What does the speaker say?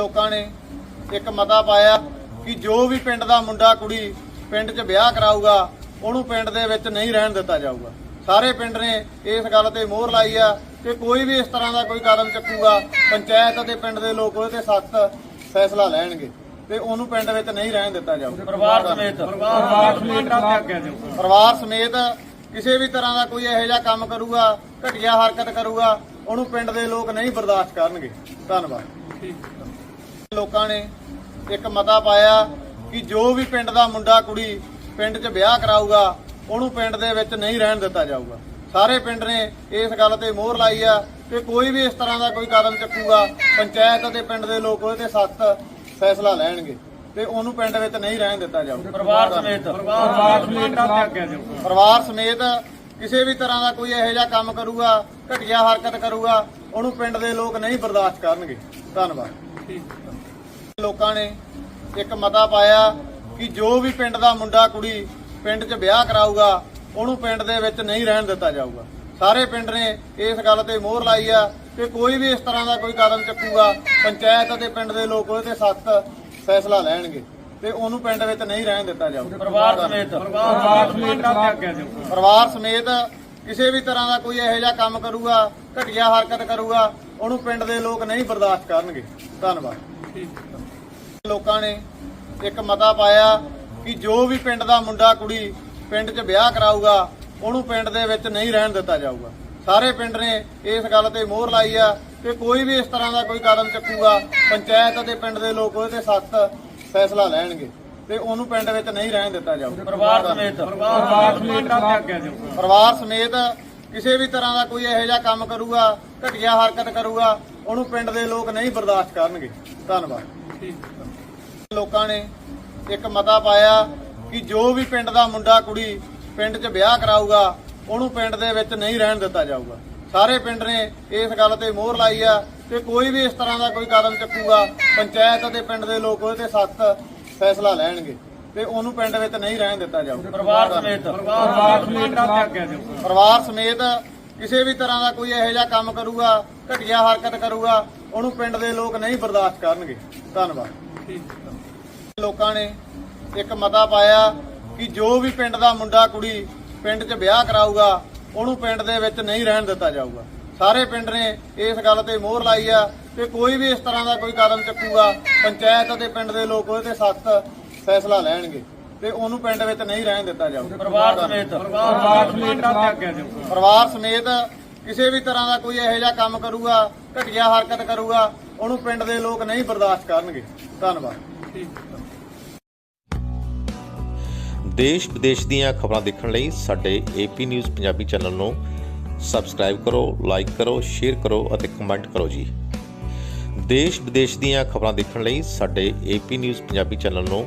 ਲੋਕਾਂ ਨੇ ਇੱਕ ਮਤਾ ਪਾਇਆ ਕਿ ਜੋ ਵੀ ਪਿੰਡ ਦਾ ਮੁੰਡਾ ਕੁੜੀ ਪਿੰਡ 'ਚ ਵਿਆਹ ਕਰਾਊਗਾ ਉਹਨੂੰ ਪਿੰਡ ਦੇ ਵਿੱਚ ਨਹੀਂ ਰਹਿਣ ਦਿੱਤਾ ਜਾਊਗਾ। ਸਾਰੇ ਪਿੰਡ ਨੇ ਇਸ ਗੱਲ ਤੇ ਮੋਹਰ ਲਾਈ ਆ ਕਿ ਕੋਈ ਵੀ ਇਸ ਤਰ੍ਹਾਂ ਦਾ ਕੋਈ ਕਦਮ ਚੱਕੂਗਾ ਪੰਚਾਇਤ ਅਤੇ ਪਿੰਡ ਦੇ ਲੋਕ ਉਹਦੇ ਤੇ ਸਖਤ ਫੈਸਲਾ ਲੈਣਗੇ ਤੇ ਉਹਨੂੰ ਪਿੰਡ ਵਿੱਚ ਨਹੀਂ ਰਹਿਣ ਦਿੱਤਾ ਜਾਊਗਾ। ਪਰਿਵਾਰ ਸਮੇਤ। ਪਰਿਵਾਰ ਸਮੇਤ। ਪਰਿਵਾਰ ਸਮੇਤ ਕਿਸੇ ਵੀ ਤਰ੍ਹਾਂ ਦਾ ਕੋਈ ਇਹੋ ਜਿਹਾ ਕੰਮ ਕਰੂਗਾ ਘਟੀਆ ਹਰਕਤ ਕਰੂਗਾ ਉਹਨੂੰ ਪਿੰਡ ਦੇ ਲੋਕ ਨਹੀਂ ਬਰਦਾਸ਼ਤ ਕਰਨਗੇ। ਧੰਨਵਾਦ। ਲੋਕਾਂ ਨੇ ਇੱਕ ਮਤਾ ਪਾਇਆ ਕਿ ਜੋ ਵੀ ਪਿੰਡ ਦਾ ਮੁੰਡਾ ਕੁੜੀ ਪਿੰਡ 'ਚ ਵਿਆਹ ਕਰਾਊਗਾ ਉਹਨੂੰ ਪਿੰਡ ਦੇ ਵਿੱਚ ਨਹੀਂ ਰਹਿਣ ਦਿੱਤਾ ਜਾਊਗਾ। ਸਾਰੇ ਪਿੰਡ ਨੇ ਇਸ ਗੱਲ ਤੇ ਮੋਹਰ ਲਾਈ ਆ ਕਿ ਕੋਈ ਵੀ ਇਸ ਤਰ੍ਹਾਂ ਦਾ ਕੋਈ ਕਦਮ ਚੱਕੂਗਾ ਪੰਚਾਇਤ ਅਤੇ ਪਿੰਡ ਦੇ ਲੋਕ ਉਹਦੇ ਤੇ ਸਖਤ ਫੈਸਲਾ ਲੈਣਗੇ ਤੇ ਉਹਨੂੰ ਪਿੰਡ ਵਿੱਚ ਨਹੀਂ ਰਹਿਣ ਦਿੱਤਾ ਜਾਊਗਾ। ਪਰਿਵਾਰ ਸਮੇਤ ਪਰਿਵਾਰ ਸਮੇਤ ਪਰਿਵਾਰ ਕਿਸੇ ਵੀ ਤਰ੍ਹਾਂ ਦਾ ਕੋਈ ਇਹੋ ਜਿਹਾ ਕੰਮ ਕਰੂਗਾ ਘਟੀਆ ਹਰਕਤ ਕਰੂਗਾ ਉਹਨੂੰ ਪਿੰਡ ਦੇ ਲੋਕ ਨਹੀਂ ਬਰਦਾਸ਼ਤ ਕਰਨਗੇ। ਧੰਨਵਾਦ। ਲੋਕਾਂ ਨੇ ਇੱਕ ਮਤਾ ਪਾਇਆ ਕਿ ਜੋ ਵੀ ਪਿੰਡ ਦਾ ਮੁੰਡਾ ਕੁੜੀ ਪਿੰਡ 'ਚ ਵਿਆਹ ਕਰਾਊਗਾ ਉਹਨੂੰ ਪਿੰਡ ਦੇ ਵਿੱਚ ਨਹੀਂ ਰਹਿਣ ਦਿੱਤਾ ਜਾਊਗਾ। ਸਾਰੇ ਪਿੰਡ ਨੇ ਇਸ ਗੱਲ ਤੇ ਮੋਹਰ ਲਾਈ ਆ ਕਿ ਕੋਈ ਵੀ ਇਸ ਤਰ੍ਹਾਂ ਦਾ ਕੋਈ ਕਦਮ ਚੱਕੂਗਾ ਪੰਚਾਇਤ ਅਤੇ ਪਿੰਡ ਦੇ ਲੋਕ ਉਹਦੇ ਤੇ ਸਖਤ ਫੈਸਲਾ ਲੈਣਗੇ ਤੇ ਉਹਨੂੰ ਪਿੰਡ ਵਿੱਚ ਨਹੀਂ ਰਹਿਣ ਦਿੱਤਾ ਜਾਊਗਾ। ਪਰਿਵਾਰ ਸਮੇਤ। ਪਰਿਵਾਰ ਸਮੇਤ। ਤਿਆਗਿਆ ਜਾਊ ਪਰਿਵਾਰ ਸਮੇਤ ਕਿਸੇ ਵੀ ਤਰ੍ਹਾਂ ਦਾ ਕੋਈ ਇਹੋ ਜਿਹਾ ਕੰਮ ਕਰੂਗਾ ਘਟੀਆ ਹਰਕਤ ਕਰੂਗਾ ਉਹਨੂੰ ਪਿੰਡ ਦੇ ਲੋਕ ਨਹੀਂ ਬਰਦਾਸ਼ਤ ਕਰਨਗੇ। ਧੰਨਵਾਦ। ਲੋਕਾਂ ਨੇ ਇੱਕ ਮਤਾ ਪਾਇਆ ਕਿ ਜੋ ਵੀ ਪਿੰਡ ਦਾ ਮੁੰਡਾ ਕੁੜੀ ਪਿੰਡ 'ਚ ਵਿਆਹ ਕਰਾਊਗਾ ਉਹਨੂੰ ਪਿੰਡ ਦੇ ਵਿੱਚ ਨਹੀਂ ਰਹਿਣ ਦਿੱਤਾ ਜਾਊਗਾ। ਸਾਰੇ ਪਿੰਡ ਨੇ ਇਸ ਗੱਲ ਤੇ ਮੋਹਰ ਲਾਈ ਆ ਕਿ ਕੋਈ ਵੀ ਇਸ ਤਰ੍ਹਾਂ ਦਾ ਕੋਈ ਕਦਮ ਚੱਕੂਗਾ ਪੰਚਾਇਤ ਅਤੇ ਪਿੰਡ ਦੇ ਲੋਕ ਉਹਦੇ ਤੇ ਸਖਤ ਫੈਸਲਾ ਲੈਣਗੇ ਤੇ ਉਹਨੂੰ ਪਿੰਡ ਵਿੱਚ ਨਹੀਂ ਰਹਿਣ ਦਿੱਤਾ ਜਾਊਗਾ। ਪਰਿਵਾਰ ਸਮੇਤ। ਪਰਿਵਾਰ ਸਮੇਤ। ਕਿਸੇ ਵੀ ਤਰ੍ਹਾਂ ਦਾ ਕੋਈ ਇਹੋ ਜਿਹਾ ਕੰਮ ਕਰੂਗਾ, ਘਟੀਆ ਹਰਕਤ ਕਰੂਗਾ, ਉਹਨੂੰ ਪਿੰਡ ਦੇ ਲੋਕ ਨਹੀਂ ਬਰਦਾਸ਼ਤ ਕਰਨਗੇ। ਧੰਨਵਾਦ। ਲੋਕਾਂ ਨੇ ਇੱਕ ਮਤਾ ਪਾਇਆ ਕਿ ਜੋ ਵੀ ਪਿੰਡ ਦਾ ਮੁੰਡਾ ਕੁੜੀ ਪਿੰਡ 'ਚ ਵਿਆਹ ਕਰਾਊਗਾ, ਉਹਨੂੰ ਪਿੰਡ ਦੇ ਵਿੱਚ ਨਹੀਂ ਰਹਿਣ ਦਿੱਤਾ ਜਾਊਗਾ। ਸਾਰੇ ਪਿੰਡ ਨੇ ਇਸ ਗੱਲ ਤੇ ਮੋਹਰ ਲਾਈ ਆ ਕਿ ਕੋਈ ਵੀ ਇਸ ਤਰ੍ਹਾਂ ਦਾ ਕੋਈ ਕਦਮ ਚੱਕੂਗਾ, ਪੰਚਾਇਤ ਅਤੇ ਪਿੰਡ ਦੇ ਲੋਕ ਉਹਦੇ ਤੇ ਸਖਤ ਫੈਸਲਾ ਲੈਣਗੇ। ਤੇ ਉਹਨੂੰ ਪਿੰਡ ਵਿੱਚ ਨਹੀਂ ਰਹਿਣ ਦਿੱਤਾ ਜਾਊਗਾ ਪਰਿਵਾਰ ਸਮੇਤ। ਪਰਿਵਾਰ ਸਮੇਤ ਤਿਆਗਿਆ ਜਾਊ। ਪਰਿਵਾਰ ਸਮੇਤ ਕਿਸੇ ਵੀ ਤਰ੍ਹਾਂ ਦਾ ਕੋਈ ਇਹੋ ਜਿਹਾ ਕੰਮ ਕਰੂਗਾ ਘਟੀਆ ਹਰਕਤ ਕਰੂਗਾ ਉਹਨੂੰ ਪਿੰਡ ਦੇ ਲੋਕ ਨਹੀਂ ਬਰਦਾਸ਼ਤ ਕਰਨਗੇ। ਧੰਨਵਾਦ। ਲੋਕਾਂ ਨੇ ਇੱਕ ਮਤਾ ਪਾਇਆ ਕਿ ਜੋ ਵੀ ਪਿੰਡ ਦਾ ਮੁੰਡਾ ਕੁੜੀ ਪਿੰਡ 'ਚ ਵਿਆਹ ਕਰਾਊਗਾ ਉਹਨੂੰ ਪਿੰਡ ਦੇ ਵਿੱਚ ਨਹੀਂ ਰਹਿਣ ਦਿੱਤਾ ਜਾਊਗਾ। ਸਾਰੇ ਪਿੰਡ ਨੇ ਇਸ ਗੱਲ ਤੇ ਮੋਹਰ ਲਾਈ ਆ ਕਿ ਕੋਈ ਵੀ ਇਸ ਤਰ੍ਹਾਂ ਦਾ ਕੋਈ ਕਦਮ ਚੱਕੂਗਾ ਪੰਚਾਇਤ ਅਤੇ ਪਿੰਡ ਦੇ ਲੋਕ ਉਹਦੇ ਤੇ ਸਖਤ ਫੈਸਲਾ ਲੈਣਗੇ ਤੇ ਉਹਨੂੰ ਪਿੰਡ ਵਿੱਚ ਨਹੀਂ ਰਹਿਣ ਦਿੱਤਾ ਜਾਊਗਾ ਪਰਿਵਾਰ ਸਮੇਤ। ਪਰਿਵਾਰ ਸਮੇਤ ਤਿਆਗਿਆ ਜਾਊ। ਪਰਿਵਾਰ ਸਮੇਤ ਕਿਸੇ ਵੀ ਤਰ੍ਹਾਂ ਦਾ ਕੋਈ ਇਹੋ ਜਿਹਾ ਕੰਮ ਕਰੂਗਾ ਘਟੀਆ ਹਰਕਤ ਕਰੂਗਾ ਉਹਨੂੰ ਪਿੰਡ ਦੇ ਲੋਕ ਨਹੀਂ ਬਰਦਾਸ਼ਤ ਕਰਨਗੇ। ਧੰਨਵਾਦ। ਦੇਸ਼ ਵਿਦੇਸ਼ ਦੀਆਂ ਖਬਰਾਂ ਦੇਖਣ ਲਈ ਸਾਡੇ ਏਪੀ ਨਿਊਜ਼ ਪੰਜਾਬੀ ਚੈਨਲ ਨੂੰ ਸਬਸਕ੍ਰਾਈਬ ਕਰੋ ਲਾਈਕ ਕਰੋ ਸ਼ੇਅਰ ਕਰੋ ਅਤੇ ਕਮੈਂਟ ਕਰੋ ਜੀ। ਦੇਸ਼ ਵਿਦੇਸ਼ ਦੀਆਂ ਖਬਰਾਂ ਦੇਖਣ ਲਈ ਸਾਡੇ ਏਪੀ ਨਿਊਜ਼ ਪੰਜਾਬੀ ਚੈਨਲ ਨੂੰ